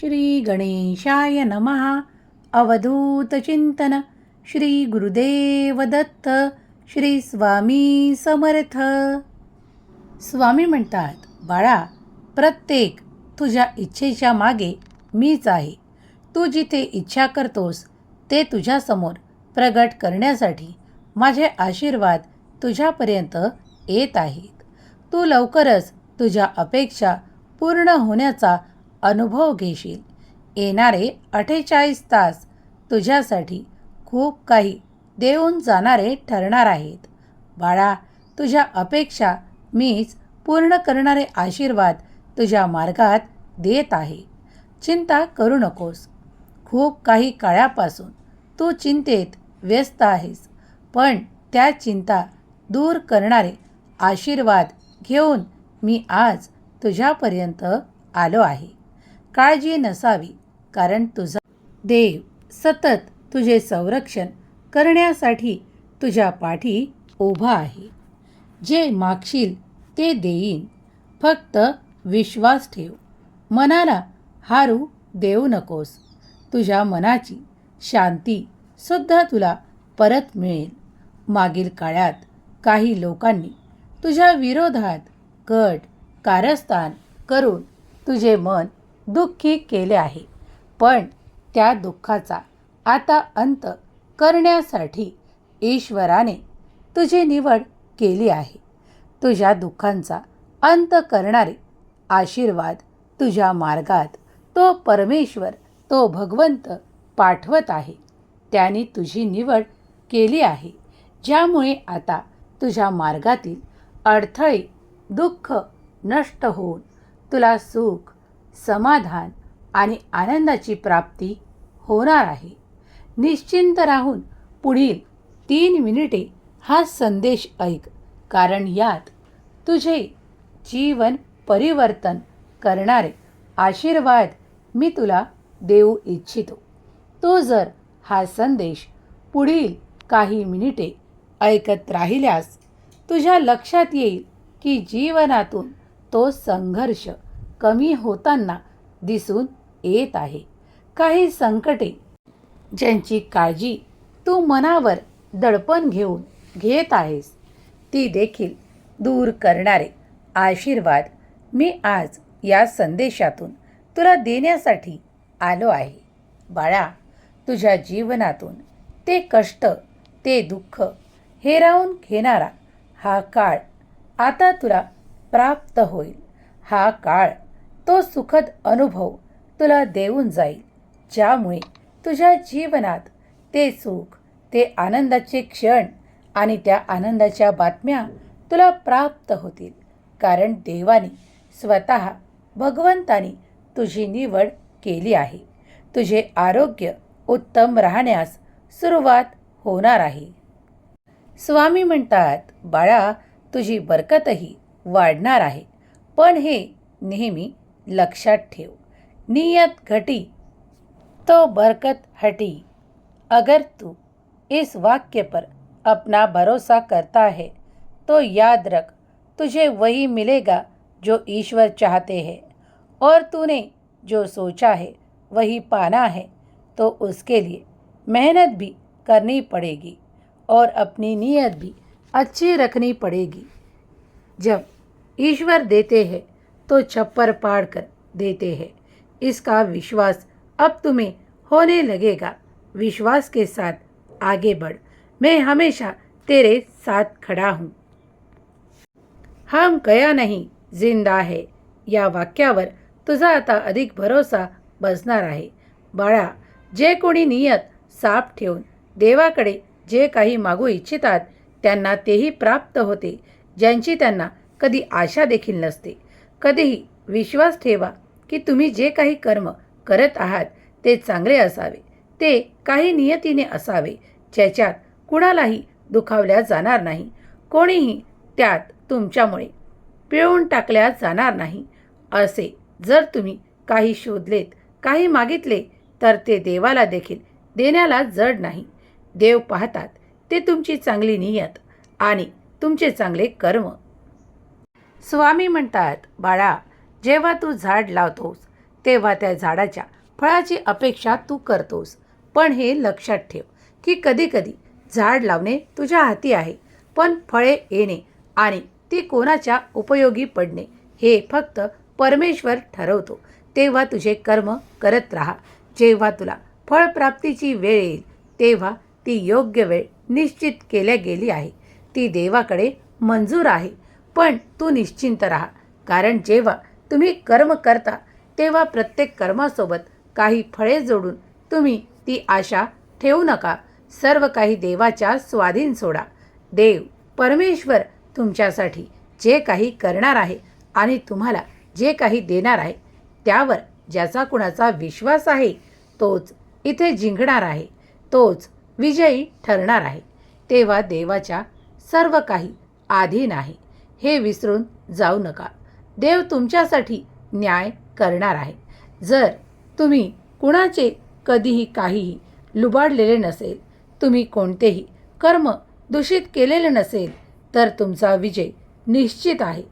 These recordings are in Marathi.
श्री गणेशाय नमः अवधूतचिंतन श्री गुरुदेव दत्त. श्री स्वामी समर्थ. स्वामी म्हणतात बाळा प्रत्येक तुझ्या इच्छेच्या मागे मीच आहे. तू जिथे इच्छा करतोस ते तुझ्यासमोर प्रगट करण्यासाठी माझे आशीर्वाद तुझ्यापर्यंत येत आहेत. तू लवकरच तुझ्या अपेक्षा पूर्ण होण्याचा अनुभव घेशील. येणारे अठ्ठेचाळीस तास तुझ्यासाठी खूप काही देऊन जाणारे ठरणार आहेत. बाळा तुझ्या अपेक्षा मीच पूर्ण करणारे आशीर्वाद तुझ्या मार्गात देत आहे. चिंता करू नकोस. खूप काही काळापासून तू चिंतेत व्यस्त आहेस पण त्या चिंता दूर करणारे आशीर्वाद घेऊन मी आज तुझ्यापर्यंत आलो आहे. काळजी नसावी कारण तुझा देव सतत तुझे संरक्षण करण्यासाठी तुझ्या पाठी उभा आहे. जे मागशील ते देईन. फक्त विश्वास ठेव. मनाला हारू देऊ नकोस. तुझ्या मनाची शांती सुद्धा तुला परत मिळेल. मागील काळात काही लोकांनी तुझ्या विरोधात कट कारस्थान करून तुझे मन दुःखी केले आहे. पण त्या दुःखाचा आता अंत करण्यासाठी ईश्वराने तुझी निवड केली आहे. तुझ्या दुःखांचा अंत करणारे आशीर्वाद तुझ्या मार्गात तो परमेश्वर तो भगवंत पाठवत आहे. त्याने तुझी निवड केली आहे. ज्यामुळे आता तुझ्या मार्गातील अडथळे दुःख नष्ट होऊन तुला सुख समाधान आणि आनंदाची प्राप्ती होणार आहे. निश्चिंत राहून पुढील तीन मिनिटे हा संदेश ऐक कारण यात तुझे जीवन परिवर्तन करणारे आशीर्वाद मी तुला देऊ इच्छितो. तो जर हा संदेश पुढील काही मिनिटे ऐकत राहिल्यास तुझ्या लक्षात येईल की जीवनातून तो संघर्ष कमी होताना दिसून येत आहे. काही संकटे ज्यांची काळजी तू मनावर दडपण घेऊन घेत आहेस ती देखील दूर करणारे आशीर्वाद मी आज या संदेशातून तुला देण्यासाठी आलो आहे. बाळा तुझ्या जीवनातून ते कष्ट ते दुःख हेरावून घेणारा हा काळ आता तुला प्राप्त होईल. हा काळ तो सुखद अनुभव तुला देऊन जाईल. ज्यामुळे तुझ्या जीवनात ते सुख ते आनंदाचे क्षण आणि त्या आनंदाच्या बातम्या तुला प्राप्त होतील. कारण देवाने स्वतः भगवंतानी तुझी निवड केली आहे. तुझे आरोग्य उत्तम राहण्यास सुरुवात होणार आहे. स्वामी म्हणतात बाळा तुझी बरकतही वाढणार आहे. पण हे नेहमी लक्षात ठेव. नियत घटी तो बरकत हटी. अगर तू इस वाक्य पर अपना भरोसा करता है तो याद रख, तुझे वही मिलेगा जो ईश्वर चाहते हैं. और तूने जो सोचा है, वही पाना है तो उसके लिए मेहनत भी करनी पड़ेगी और अपनी नीयत भी अच्छी रखनी पड़ेगी. जब ईश्वर देते हैं तो छप्पर पाड़ कर देते हैं। इसका विश्वास अब तुम्हें होने लगेगा। विश्वास के साथ आगे बढ़। मैं हमेशा तेरे साथ खड़ा हूँ। हम गया नहीं जिंदा है। या वाक्यावर तुझा आता अधिक भरोसा बसणार आहे बाळा जे कोणी नियत साफ ठेवून देवाकडे जे काही मागू इच्छितात त्यांना तेही प्राप्त होते ज्यांची त्यांना कधी आशा देखील नसते। कधीही विश्वास ठेवा की तुम्ही जे काही कर्म करत आहात ते चांगले असावे. ते काही नियतीने असावे ज्याच्यात कुणालाही दुखावल्या जाणार नाही. कोणीही त्यात तुमच्यामुळे पिळून टाकल्या जाणार नाही. असे जर तुम्ही काही शोधलेत काही मागितले तर ते देवाला देखील देण्याला जड नाही. देव पाहतात ते तुमची चांगली नियत आणि तुमचे चांगले कर्म स्वामी म्हणतात बाळा जेव्हा तू झाड लावतोस तेव्हा त्या झाडाच्या फळाची अपेक्षा तू करतोस. पण हे लक्षात ठेव की कधीकधी झाड लावणे तुझ्या हाती आहे पण फळे येणे आणि ती कोणाच्या उपयोगी पडणे हे फक्त परमेश्वर ठरवतो. तेव्हा तुझे कर्म करत राहा. जेव्हा तुला फळप्राप्तीची वेळ येईल तेव्हा ती योग्य वेळ निश्चित केल्या गेली आहे. ती देवाकडे मंजूर आहे. पण तू निश्चिंत राहा. कारण जेव्हा तुम्ही कर्म करता तेव्हा प्रत्येक कर्मासोबत काही फळे जोडून तुम्ही ती आशा ठेवू नका. सर्व काही देवाच्या स्वाधीन सोडा. देव परमेश्वर तुमच्यासाठी जे काही करणार आहे आणि तुम्हाला जे काही देणार आहे त्यावर ज्याचा कुणाचा विश्वास आहे तोच इथे जिंकणार आहे तोच विजयी ठरणार आहे. तेव्हा देवाच्या सर्व काही आधीन आहे. हे विसरून जाऊ नका. देव तुमच्यासाठी न्याय करणार आहे. जर तुम्ही कुणाचे कधीही काहीही लुबाडलेले नसेल तुम्ही कोणतेही कर्म दूषित केलेले नसेल तर तुमचा विजय निश्चित आहे.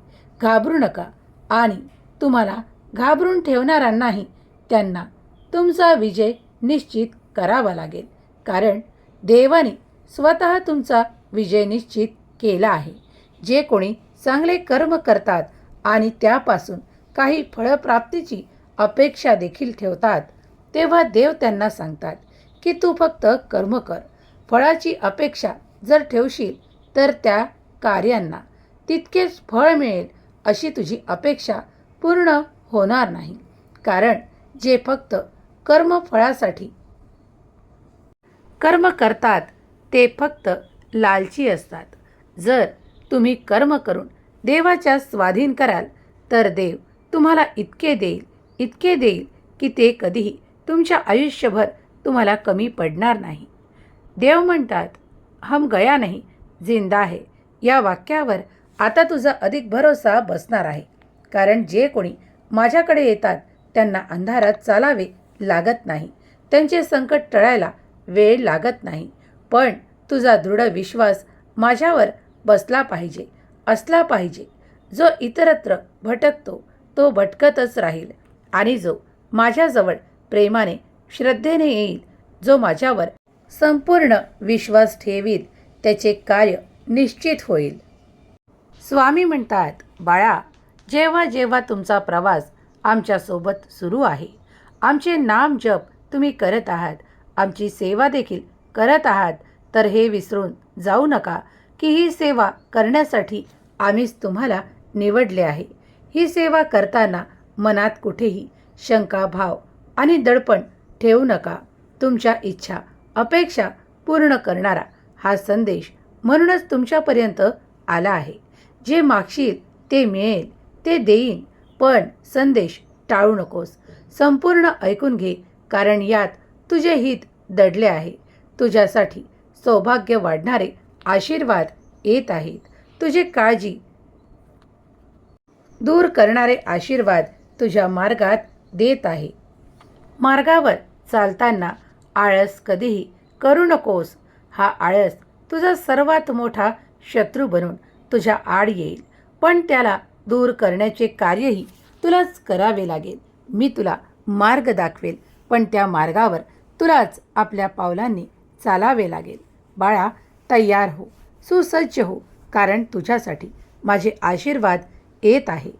घाबरू नका आणि तुम्हाला घाबरून ठेवणाऱ्यांनाही त्यांना तुमचा विजय निश्चित करावा लागेल. कारण देवाने स्वतः तुमचा विजय निश्चित केला आहे. जे कोणी चांगले कर्म करतात आणि त्यापासून काही फळप्राप्तीची अपेक्षा देखील ठेवतात. तेव्हा देव त्यांना सांगतात की तू फक्त कर्म कर. फळाची अपेक्षा जर ठेवशील तर त्या कार्यांना तितकेच फळ मिळेल अशी तुझी अपेक्षा पूर्ण होणार नाही. कारण जे फक्त कर्मफळासाठी कर्म करतात ते फक्त लालची असतात. जर तुम्ही कर्म करून देवाच्या स्वाधीन कराल तर देव तुम्हाला इतके देईल इतके देईल की ते कधीही तुमच्या आयुष्यभर तुम्हाला कमी पडणार नाही. देव म्हणतात हम गया नाही जिंदा आहे या वाक्यावर आता तुझा अधिक भरोसा बसणार आहे. कारण जे कोणी माझ्याकडे येतात त्यांना अंधारात चालावे लागत नाही. त्यांचे संकट टळायला वेळ लागत नाही. पण तुझा दृढ विश्वास माझ्यावर बसला पाहिजे असला पाहिजे. जो इतरत्र भटकतो तो भटकतच राहील. आणि जो माझ्याजवळ प्रेमाने श्रद्धेने येईल जो माझ्यावर संपूर्ण विश्वास ठेवीत त्याचे कार्य निश्चित होईल. स्वामी म्हणतात बाळा जेव्हा जेव्हा तुमचा प्रवास आमच्यासोबत सुरू आहे आमचे नाम जप तुम्ही करत आहात आमची सेवा देखील करत आहात तर हे विसरून जाऊ नका की ही सेवा करण्यासाठी आम्हीच तुम्हाला निवडले आहे. ही सेवा करताना मनात कुठेही शंका भाव आणि दडपण ठेवू नका. तुमच्या इच्छा अपेक्षा पूर्ण करणारा हा संदेश म्हणूनच तुमच्यापर्यंत आला आहे. जे मागशील ते मिळेल ते देईन पण संदेश टाळू नकोस. संपूर्ण ऐकून घे कारण यात तुझे हित दडले आहे. तुझ्यासाठी सौभाग्य वाढणारे आशीर्वाद येत आहेत. तुझी काळजी दूर करणारे आशीर्वाद तुझ्या मार्गात देत आहे. मार्गावर चालताना आळस कधीही करू नकोस. हा आळस तुझा सर्वात मोठा शत्रू बनून तुझ्या आड येईल. पण त्याला दूर करण्याचे कार्यही तुलाच करावे लागेल. मी तुला मार्ग दाखवेल पण त्या मार्गावर तुलाच आपल्या पावलांनी चालावे लागेल. बाळा तयार हो सुसज्ज हो कारण तुझ्यासाठी माझे आशीर्वाद येत आहे.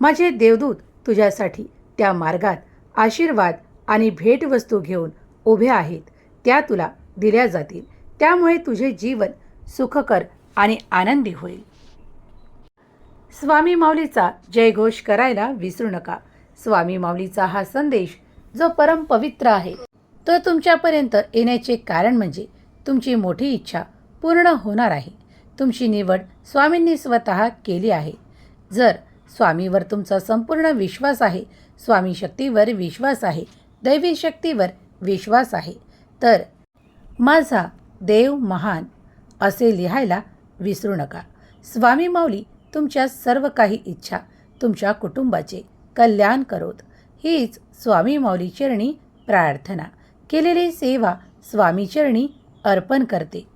माझे देवदूत तुझ्यासाठी त्या मार्गात आशीर्वाद आणि भेटवस्तू घेऊन उभे आहेत. त्या तुला दिल्या जातील. त्यामुळे तुझे जीवन सुखकर आणि आनंदी होईल. स्वामी माऊलीचा जयघोष करायला विसरू नका. स्वामी माऊलीचा हा संदेश जो परम पवित्र आहे तो तुमच्यापर्यंत येण्याचे कारण म्हणजे तुमची मोठी इच्छा पूर्ण होणार आहे. तुमची निवड स्वामींनी स्वतः केली आहे. जर स्वामीवर तुमचा संपूर्ण विश्वास आहे स्वामी शक्तीवर विश्वास आहे दैवी शक्तीवर विश्वास आहे तर माझा देव महान असे लिहायला विसरू नका. स्वामी माऊली तुमच्या सर्व काही इच्छा तुमच्या कुटुंबाचे कल्याण करोत. हीच स्वामी माऊली चरणी प्रार्थना. केलेली सेवा स्वामी चरणी अर्पण करते.